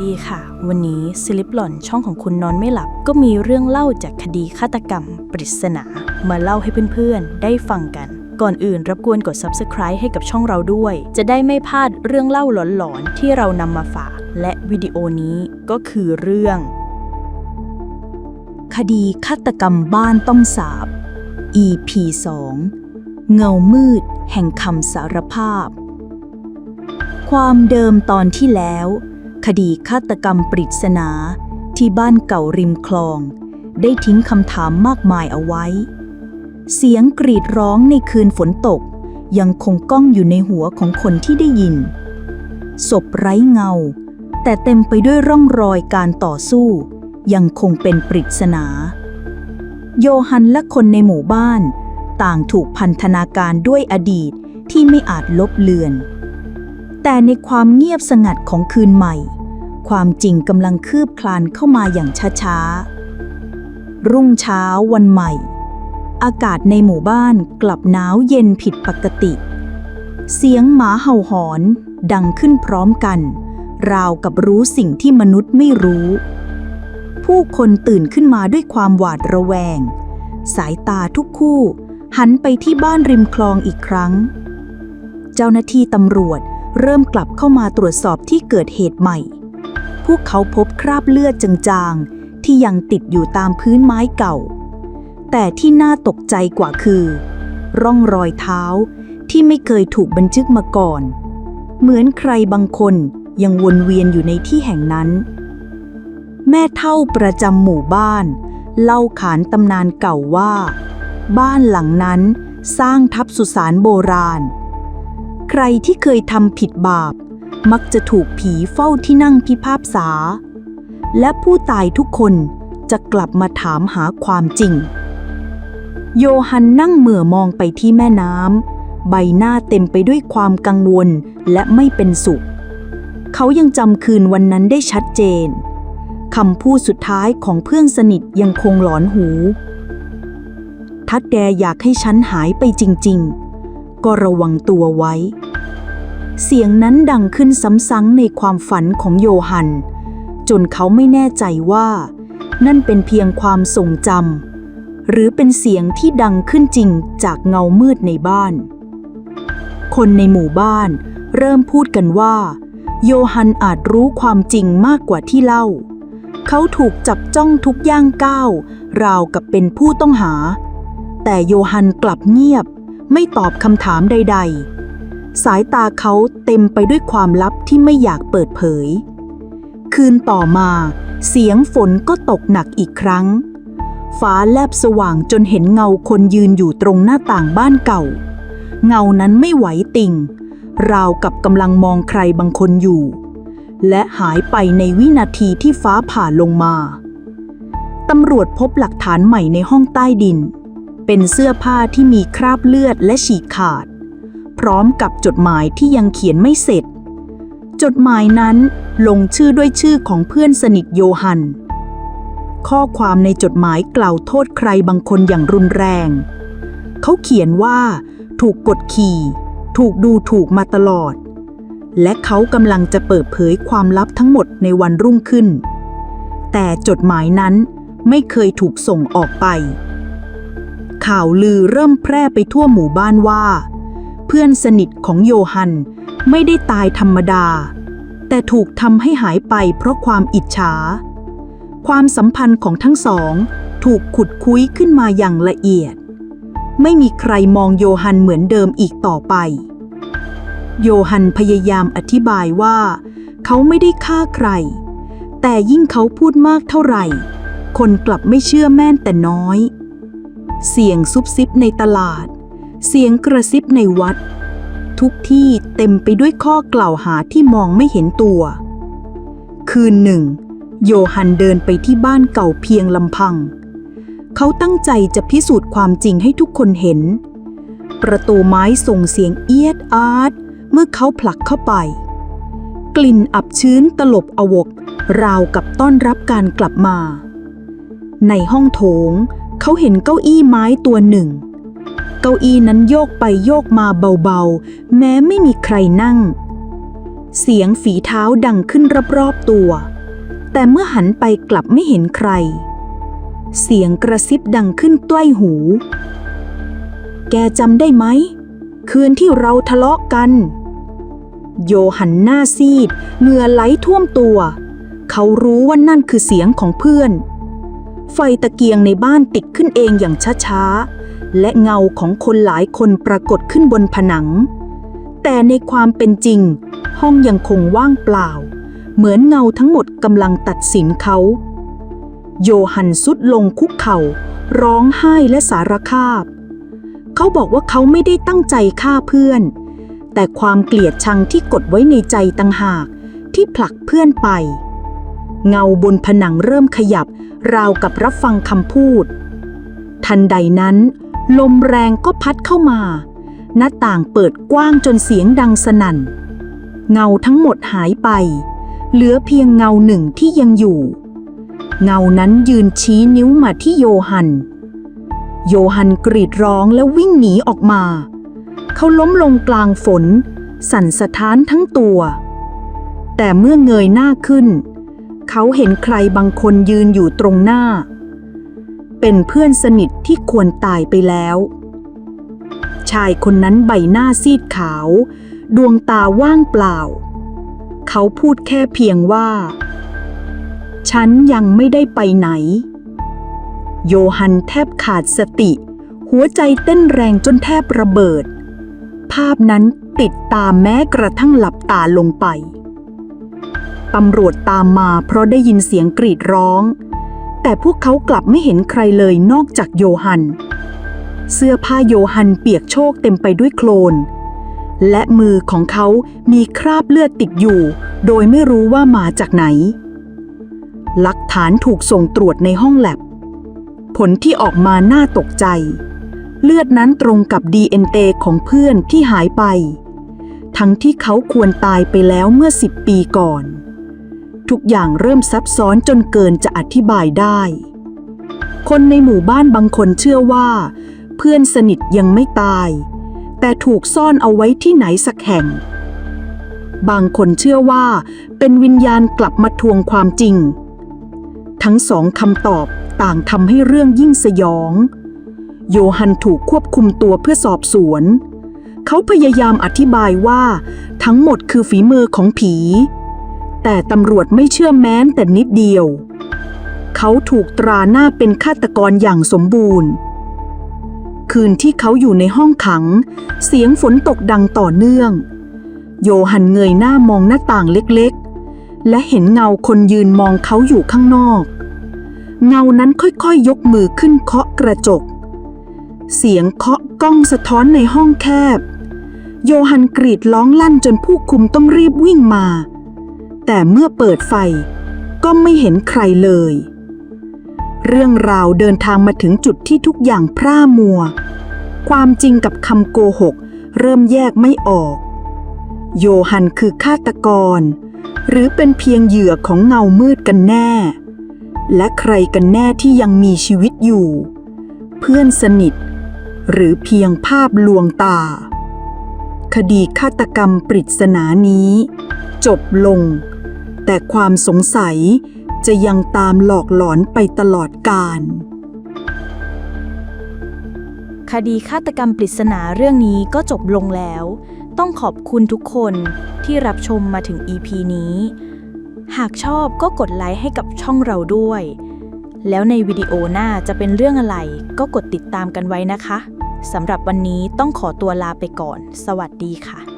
ดีค่ะ วันนี้สลิปหล่อนช่องของคุณนอนไม่หลับ ก็มีเรื่องเล่าจากคดีฆาตกรรม ปริศนา มาเล่าให้เพื่อนๆ ได้ฟังกัน ก่อนอื่นรบกวนกด subscribe ให้กับช่องเราด้วย จะได้ไม่พลาดเรื่องเล่าหลอนๆ ที่เรานำมาฝาก และวิดีโอนี้ก็คือเรื่อง คดีฆาตกรรมบ้านต้องสาบ EP 2เงามืด แห่งคำสารภาพ ความเดิมตอนที่แล้ว คดีฆาตกรรมปริศนา ที่บ้านเก่าริมคลอง ได้ทิ้งคำถามมากมายเอาไว้ เสียงกรีดร้องในคืนฝนตก ยังคงก้องอยู่ในหัวของคนที่ได้ยิน ศพไร้เงา แต่เต็มไปด้วยร่องรอยการต่อสู้ ยังคงเป็นปริศนา โยฮันและคนในหมู่บ้าน ต่างถูกพันธนาการด้วยอดีตที่ไม่อาจลบเลือนแต่ในความเงียบสงัดของคืนใหม่ ความจริงกำลังคืบคลานเข้ามาอย่างช้าๆ รุ่งเช้าวันใหม่ อากาศในหมู่บ้านกลับหนาวเย็นผิดปกติ เสียงหมาเห่าหอนดังขึ้นพร้อมกัน ราวกับรู้สิ่งที่มนุษย์ไม่รู้ ผู้คนตื่นขึ้นมาด้วยความหวาดระแวง สายตาทุกคู่ หันไปที่บ้านริมคลองอีกครั้ง เจ้าหน้าที่ตำรวจเริ่มกลับเข้ามาตรวจสอบที่เกิดเหตุใหม่ พวกเขาพบคราบเลือดจางๆ ที่ยังติดอยู่ตามพื้นไม้เก่า แต่ที่น่าตกใจกว่าคือ ร่องรอยเท้าที่ไม่เคยถูกบันทึกมาก่อน เหมือนใครบางคนยังวนเวียนอยู่ในที่แห่งนั้น แม่เท่าประจำหมู่บ้าน เล่าขานตำนานเก่าว่า บ้านหลังนั้นสร้างทับสุสานโบราณ ใครที่เคยทำผิดบาป มักจะถูกผีเฝ้าที่นั่งพิพากษา และผู้ตายทุกคนจะกลับมาถามหาความจริง โยฮันนั่งเหม่อมองไปที่แม่น้ำใบหน้าเต็มไปด้วยความกังวลและไม่เป็นสุข เขายังจำคืนวันนั้นได้ชัดเจนคำพูดสุดท้ายของเพื่อนสนิทยังคงหลอนหูถ้าแกอยากให้ฉันหายไปจริง ๆ ก็ระวังตัวไว้ เสียงนั้นดังขึ้นซ้ำๆในความฝันของโยฮัน จนเขาไม่แน่ใจว่า นั่นเป็นเพียงความทรงจำหรือเป็นเสียงที่ดังขึ้นจริงจากเงามืดในบ้าน คนในหมู่บ้านเริ่มพูดกันว่า โยฮันอาจรู้ความจริงมากกว่าที่เล่า เขาถูกจับจ้องทุกย่างก้าวราวกับเป็นผู้ต้องหา แต่โยฮันกลับเงียบ ไม่ตอบคำถามใด ๆ สายตาเขาเต็มไปด้วยความลับที่ไม่อยากเปิดเผย คืนต่อมา เสียงฝนก็ตกหนักอีกครั้ง ฟ้าแลบสว่างจนเห็นเงาคนยืนอยู่ตรงหน้าต่างบ้านเก่า เงานั้นไม่ไหวติ่ง ราวกับกำลังมองใครบางคนอยู่ และหายไปในวินาทีที่ฟ้าผ่าลงมา ตำรวจพบหลักฐานใหม่ในห้องใต้ดิน เป็นเสื้อผ้าที่มีคราบเลือดและฉีกขาด ร้อมกับจดหมายที่ยังเขียนไม่เสร็จ จดหมายนั้นลงชื่อด้วยชื่อของเพื่อนสนิทโยฮัน ข้อความในจดหมายกล่าวโทษใครบางคนอย่างรุนแรง เขาเขียนว่า ถูกกดขี่ ถูกดูถูกมาตลอด และเขากำลังจะเปิดเผยความลับทั้งหมดในวันรุ่งขึ้น แต่จดหมายนั้นไม่เคยถูกส่งออกไปข่าวลือเริ่มแพร่ไปทั่วหมู่บ้านว่า พื่อนสนิทของโยฮัน ไม่ได้ตายธรรมดา แต่ถูกทำให้หายไปเพราะความอิจฉา ความสัมพันธ์ของทั้งสอง ถูกขุดคุ้ยขึ้นมาอย่างละเอียด ไม่มีใครมองโยฮันเหมือนเดิมอีกต่อไป โยฮันพยายามอธิบายว่า เขาไม่ได้ฆ่าใคร แต่ยิ่งเขาพูดมากเท่าไหร่ คนกลับไม่เชื่อแม่นแต่น้อย เสียงซุบซิบในตลาด เสียงกระซิบในวัด ทุกที่เต็มไปด้วยข้อกล่าวหาที่มองไม่เห็นตัว คืนหนึ่ง โยฮันเดินไปที่บ้านเก่าเพียงลำพัง เขาตั้งใจจะพิสูจน์ความจริงให้ทุกคนเห็น ประตูไม้ส่งเสียงเอียดอาร์ตเมื่อเขาผลักเข้าไป กลิ่นอับชื้นตลบอวก ราวกับต้อนรับการกลับมา ในห้องโถงเขาเห็นเก้าอี้ไม้ตัวหนึ่ง เก้าอี้นั้นโยกไปโยกมาเบาๆ แม้ไม่มีใครนั่ง เสียงฝีเท้าดังขึ้นรอบๆตัว แต่เมื่อหันไปกลับไม่เห็นใคร เสียงกระซิบดังขึ้นใกล้หู แกจำได้ไหม คืนที่เราทะเลาะกัน โยหันหน้าซีดเหงื่อไหลท่วมตัว เขารู้ว่านั่นคือเสียงของเพื่อน ไฟตะเกียงในบ้านติดขึ้นเองอย่างช้าๆ และเงาของคนหลายคนปรากฏขึ้นบนผนัง แต่ในความเป็นจริง ห้องยังคงว่างเปล่า เหมือนเงาทั้งหมดกำลังตัดสินเขา โยฮันสุดลงคุกเข่า ร้องไห้และสารคาบ เขาบอกว่าเขาไม่ได้ตั้งใจฆ่าเพื่อน แต่ความเกลียดชังที่กดไว้ในใจต่างหากที่ผลักเพื่อนไป เงาบนผนังเริ่มขยับ ราวกับรับฟังคำพูด ทันใดนั้น ลมแรงก็พัดเข้ามา หน้าต่างเปิดกว้างจนเสียงดังสนั่น เงาทั้งหมดหายไป เหลือเพียงเงาหนึ่งที่ยังอยู่ เงานั้นยืนชี้นิ้วมาที่โยฮัน โยฮันกรีดร้องและวิ่งหนีออกมา เขาล้มลงกลางฝน สั่นสะท้านทั้งตัว แต่เมื่อเงยหน้าขึ้น เขาเห็นใครบางคนยืนอยู่ตรงหน้า เป็นเพื่อนสนิทที่ควรตายไปแล้ว ชายคนนั้นใบหน้าซีดขาว ดวงตาว่างเปล่า เขาพูดแค่เพียงว่า ฉันยังไม่ได้ไปไหน โยฮันแทบขาดสติ หัวใจเต้นแรงจนแทบระเบิด ภาพนั้นติดตามแม้กระทั่งหลับตาลงไปตำรวจตามมาเพราะได้ยินเสียงกรีดร้อง แต่พวกเขากลับไม่เห็นใครเลยนอกจากโยฮัน เสื้อผ้าโยฮันเปียกโชกเต็มไปด้วยโคลน และมือของเขามีคราบเลือดติดอยู่ โดยไม่รู้ว่ามาจากไหน หลักฐานถูกส่งตรวจในห้องแลบ ผลที่ออกมาน่าตกใจ เลือดนั้นตรงกับ DNA ของเพื่อนที่หายไป ทั้งที่เขาควรตายไปแล้วเมื่อสิบปีก่อน ทุกอย่างเริ่มซับซ้อนจนเกินจะอธิบายได้ คนในหมู่บ้านบางคนเชื่อว่า เพื่อนสนิทยังไม่ตาย แต่ถูกซ่อนเอาไว้ที่ไหนสักแห่ง บางคนเชื่อว่า เป็นวิญญาณกลับมาทวงความจริง ทั้งสองคำตอบต่างทำให้เรื่องยิ่งสยอง โยฮันถูกควบคุมตัวเพื่อสอบสวน เขาพยายามอธิบายว่า ทั้งหมดคือฝีมือของผี แต่ตำรวจไม่เชื่อแม้นแต่นิดเดียว เขาถูกตราหน้าเป็นฆาตกรอย่างสมบูรณ์ คืนที่เขาอยู่ในห้องขัง เสียงฝนตกดังต่อเนื่อง โยฮันเงยหน้ามองหน้าต่างเล็กๆ และเห็นเงาคนยืนมองเขาอยู่ข้างนอก เงานั้นค่อยๆยกมือขึ้นเคาะกระจก เสียงเคาะก้องสะท้อนในห้องแคบ โยฮันกรีดร้องลั่นจนผู้คุมต้องรีบวิ่งมา แต่เมื่อเปิดไฟก็ไม่เห็นใครเลย เรื่องราวเดินทางมาถึงจุดที่ทุกอย่างพร่ามัว ความจริงกับคำโกหก เริ่มแยกไม่ออก โยฮันคือฆาตกร หรือเป็นเพียงเหยื่อของเงามืดกันแน่ และใครกันแน่ที่ยังมีชีวิตอยู่ เพื่อนสนิท หรือเพียงภาพลวงตา คดีฆาตกรรมปริศนานี้ จบลง แต่ความสงสัยจะยังตามหลอกหลอนไปตลอดกาลคดีฆาตกรรมปริศนาเรื่องนี้ก็จบลงแล้ว ต้องขอบคุณทุกคนที่รับชมมาถึง EP นี้ หากชอบก็กดไลค์ให้กับช่องเราด้วย แล้วในวิดีโอหน้าจะเป็นเรื่องอะไร ก็กดติดตามกันไว้นะคะสำหรับวันนี้ต้องขอตัวลาไปก่อน สวัสดีค่ะ